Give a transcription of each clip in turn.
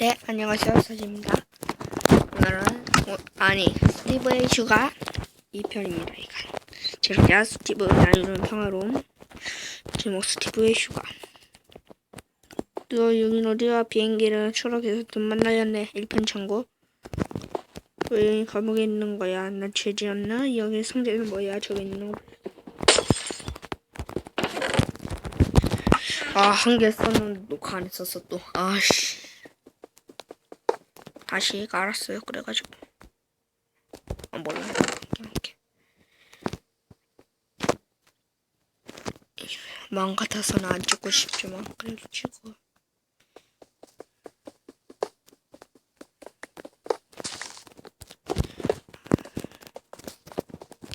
네, 안녕하세요. 서지입니다. 오늘은, 어, 아니, 스티브의 휴가 2편입니다, 이건. 제가 스티브 나누는 평화로움. 제목 스티브의 휴가. 너 여긴 어디야? 비행기를 추락해서 눈만 날렸네. 1편 참고. 왜 여기 감옥에 있는 거야? 나 죄지었나? 여기 상자는 뭐야? 저기 있는 거. 아, 한 개 썼는데 녹화 안 했었어, 또. 아씨. 다시 알았어요. 그래가지고. 아, 몰라. 이렇게. 마음 같아서는 안 찍고 싶지만, 그래도 찍어.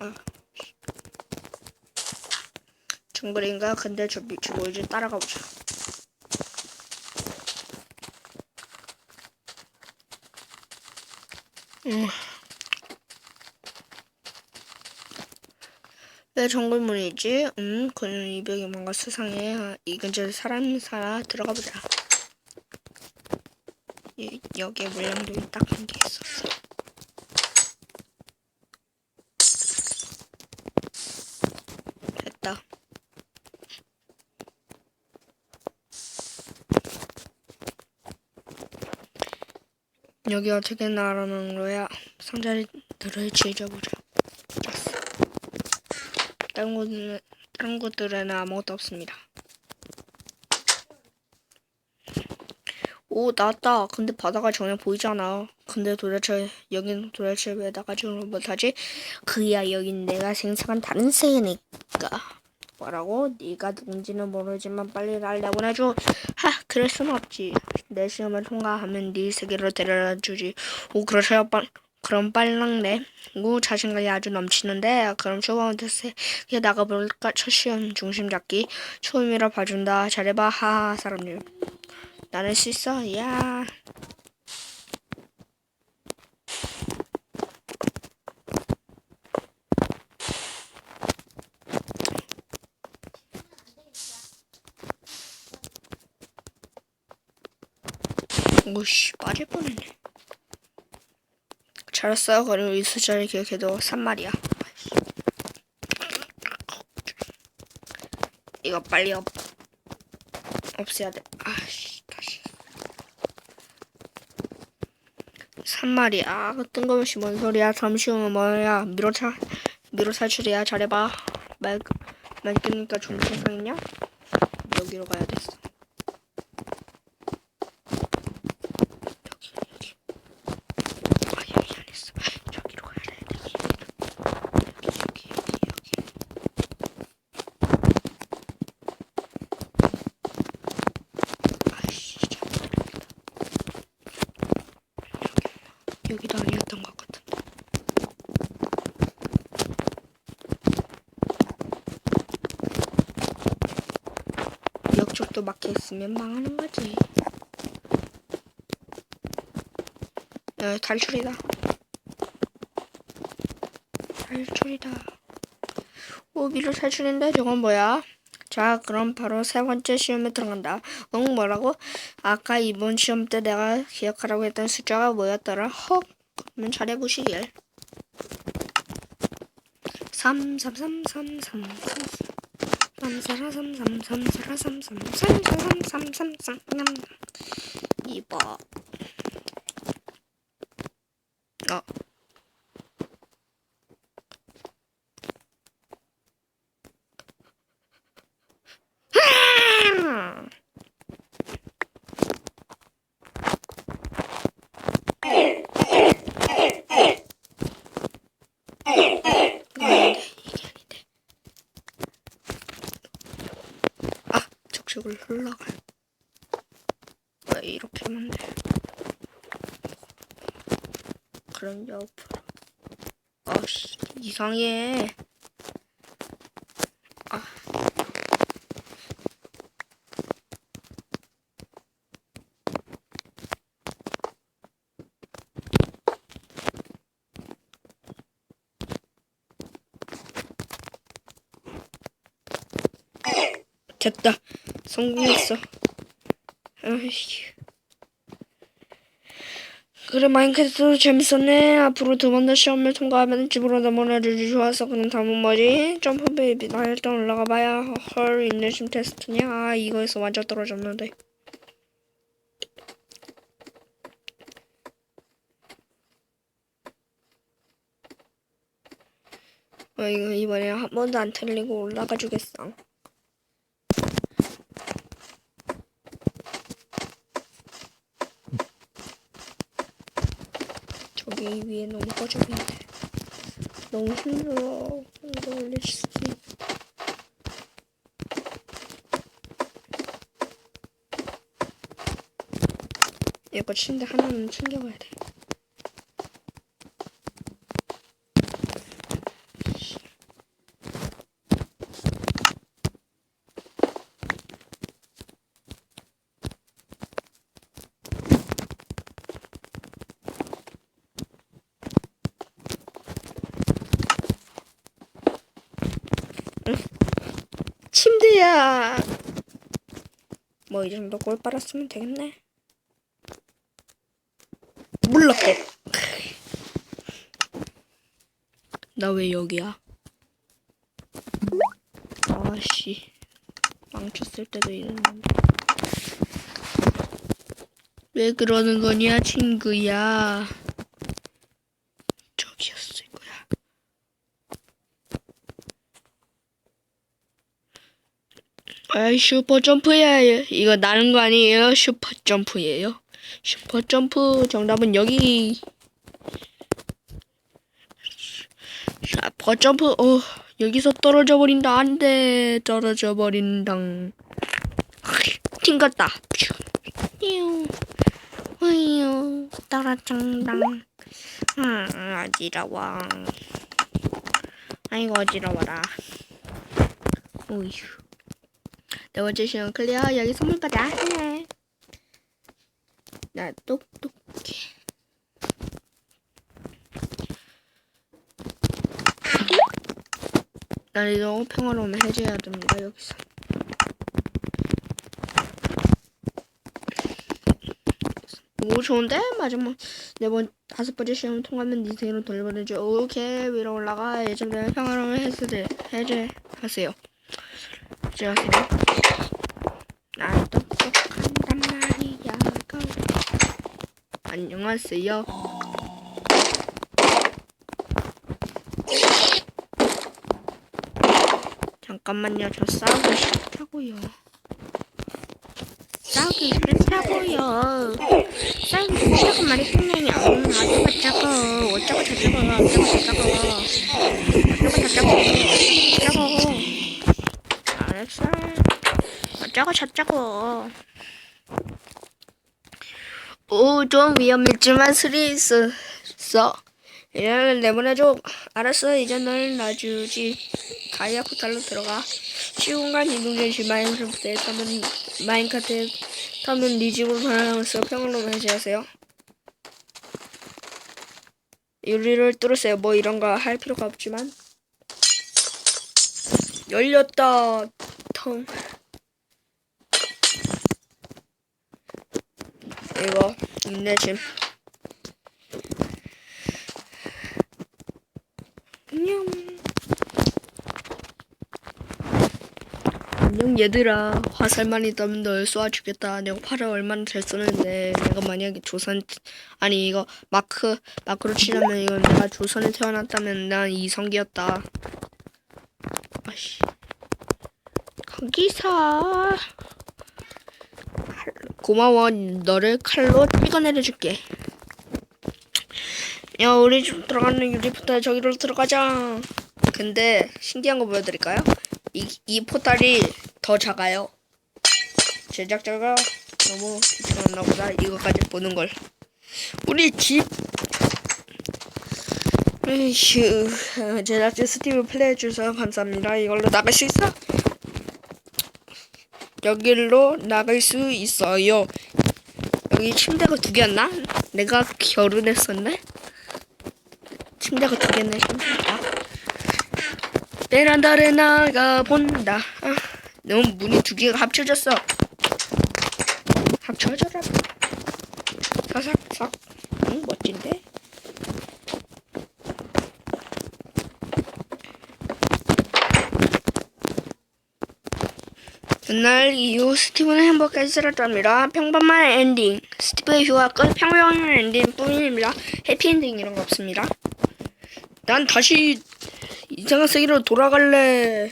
아. 정글인가? 근데 저 밑에 뭐지? 따라가 보자. 음. 왜 정글문이지? 음, 그는 이벽에 뭔가 수상해. 아, 이 근처에 사람 살아 들어가 보자. 이, 여기에 물량들이 딱한 개 있었어. 됐다. 여기 어떻게 나가는 거야? 상자를 지져보자. 됐어. 다른 곳은 다른 곳들에는 아무것도 없습니다. 오 나왔다. 근데 바다가 전혀 보이지 않아. 근데 도대체 여긴 도대체 왜 나가지를 못하지? 그야 여긴 내가 생성한 다른 세계니까. 뭐라고? 네가 누군지는 모르지만 빨리 날 내보내줘. 하, 그럴 순 없지. 내 시험을 통과하면 네 세계로 데려다 주지. 오, 그러셔요, 빨. 그럼 빨랑네. 오, 자신감이 아주 넘치는데. 그럼 초반부터 세계 나가볼까? 첫 시험 중심 잡기. 처음이라 봐준다. 잘해봐, 하하, 사람들. 나는 수 있어, 야. 오씨 빠질 뻔했네. 잘했어. 그리고 이 숫자를 기억해도 3말이야. 이거 빨리 없, 없애야 돼. 아씨, 다시. 3말이야. 아, 뜬금없이 뭔 소리야. 잠시 후면 뭐야. 미로 차, 미로 탈출이야. 잘해봐. 말, 말 끊으니까 좋은 생각이냐? 여기로 가야 됐어. 여기, 여기. 아, 여기 안 했어. 저기로 가야 돼. 여기, 여기, 여기, 여기. 아이씨, 잘못했다. 여기, 여기도 아니었던 것 같은데. 역쪽도 막혀 있으면 망하는 거지. 야, 탈출이다. 탈출이다. 오, 미로 탈출인데 저건 뭐야? 자, 그럼 바로 세 번째 시험에 들어간다. 응, 뭐라고? 아까 이번 시험 때 내가 기억하라고 했던 숫자가 뭐였더라? 헉, 그러면 잘해보시길. 3, 3, 3, 3, 3, 3, 3, 4, 3, 3, 3, 3, 4, 3, 3, 3, 3, 3, 3, 3, 3, 3, 2번. 어. 아닌데, 이게 아닌데. 아, 적적을 흘러가. 왜 이렇게 하면 돼? 그럼 옆으로. 아씨, 이상해. 아. 됐다. 성공했어. 아이씨. 그래 마인크래프트 재밌었네. 앞으로 두 번 더 시험을 통과하면 집으로 넘어가주지 좋았어. 그럼 다음은 뭐지? 점프 베이비 나 일단 올라가 봐야 헐 인내심 테스트냐? 아 이거에서 완전 떨어졌는데. 아 이거 이번에 한 번도 안 틀리고 올라가 주겠어. 저기 위에 너무 꺼져있는데 너무 힘들어. 이거 올릴 수 이거 침대 하나는 챙겨가야 돼 침대야. 뭐 이 정도 꼴 빨았으면 되겠네. 몰랐고 나왜 여기야? 아씨. 망쳤을 때도 이랬는데. 왜 그러는 거냐 친구야 저기였을 거야 아 슈퍼 점프야 이거 나는 거 아니에요? 슈퍼 점프예요? 슈퍼 점프 정답은 여기. 슈퍼 점프 어 여기서 떨어져 버린다. 안 돼. 떨어져 버린당. 튕겼다. 으유 떨어장당. 아 어지러워. 아이고 어지러워라. 오휴 네 번째 시험 클리어. 여기 선물까지 하네. 나 똑똑해. 난 이거 평화로움을 해줘야 됩니다 여기서. 오 좋은데? 마지막 네번 다섯 번째 시험 통과하면 네 생으로 돌려보내줘. 오케이. 위로 올라가. 예전에 평화로움을 해제 해제 하세요. 해제 하세요 난 똑똑한단 말이야 고. 안녕하세요. 잠깐만요. 저 싸우기 싫다고요. 싸우기 싫다고요. 싸우기 싫다고 말했으면요 어쩌고 저쩌고 어쩌고 저쩌고 어쩌고 저쩌고 어쩌고 저쩌고 어쩌고. 알았어. 어쩌고 저쩌고 오 좀 위험했지만 스릴 있었어. 얘를 내보내줘. 알았어 이제 널 놔주지. 가이아 포탈로 들어가. 시공간 이동전시 마인크래프트에 타면 마인크래프트에 타면 네 집으로 돌아가면서 평화로움 해제하세요. 유리를 뚫으세요. 뭐 이런 거 할 필요가 없지만. 열렸다. 텅 이거 인내심 안녕. 안녕 얘들아. 화살만 있다면 널 쏘아주겠다. 내가 팔을 얼마나 잘 쏘는데 내가 만약에 조선 아니 이거 마크 마크로 치려면 이건 내가 조선에 태어났다면 난 이성기였다. 아씨. 거기서 고마워. 너를 칼로 찍어내려줄게. 야 우리 집 들어가는 유리포탈 저기로 들어가자. 근데 신기한 거 보여드릴까요? 이, 이 포탈이 더 작아요. 제작자가 너무 귀찮았나 보다. 이거까지 보는 걸. 우리 집. 에휴 제작자 스티브 플레이 주셔서 감사합니다. 이걸로 나갈 수 있어? 여기로 나갈 수 있어요 여기 침대가 두 개였나? 내가 결혼했었네? 침대가 두 개네 침대가 베란다를 나가 본다 아, 너무 문이 두 개가 합쳐졌어 합쳐져라 사삭삭 응, 멋진데? 그날 이후 스티브는 행복해지 살았답니다. 평범한 엔딩. 스티브의 휴가 끝 평범한 엔딩 뿐입니다. 해피엔딩 이런 거 없습니다. 난 다시 이상한 세계로 돌아갈래.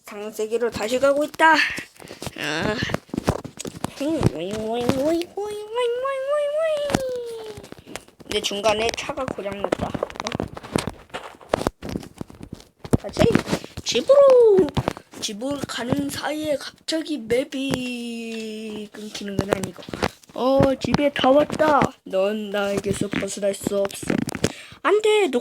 이상한 세계로 다시 가고 있다. 아. 근데 중간에 차가 고장났다. 어? 다시 집으로 집으로 가는 사이에 갑자기 맵이 끊기는 건 아니고. 어 집에 다 왔다. 넌 나에게서 벗어날 수 없어. 안돼 너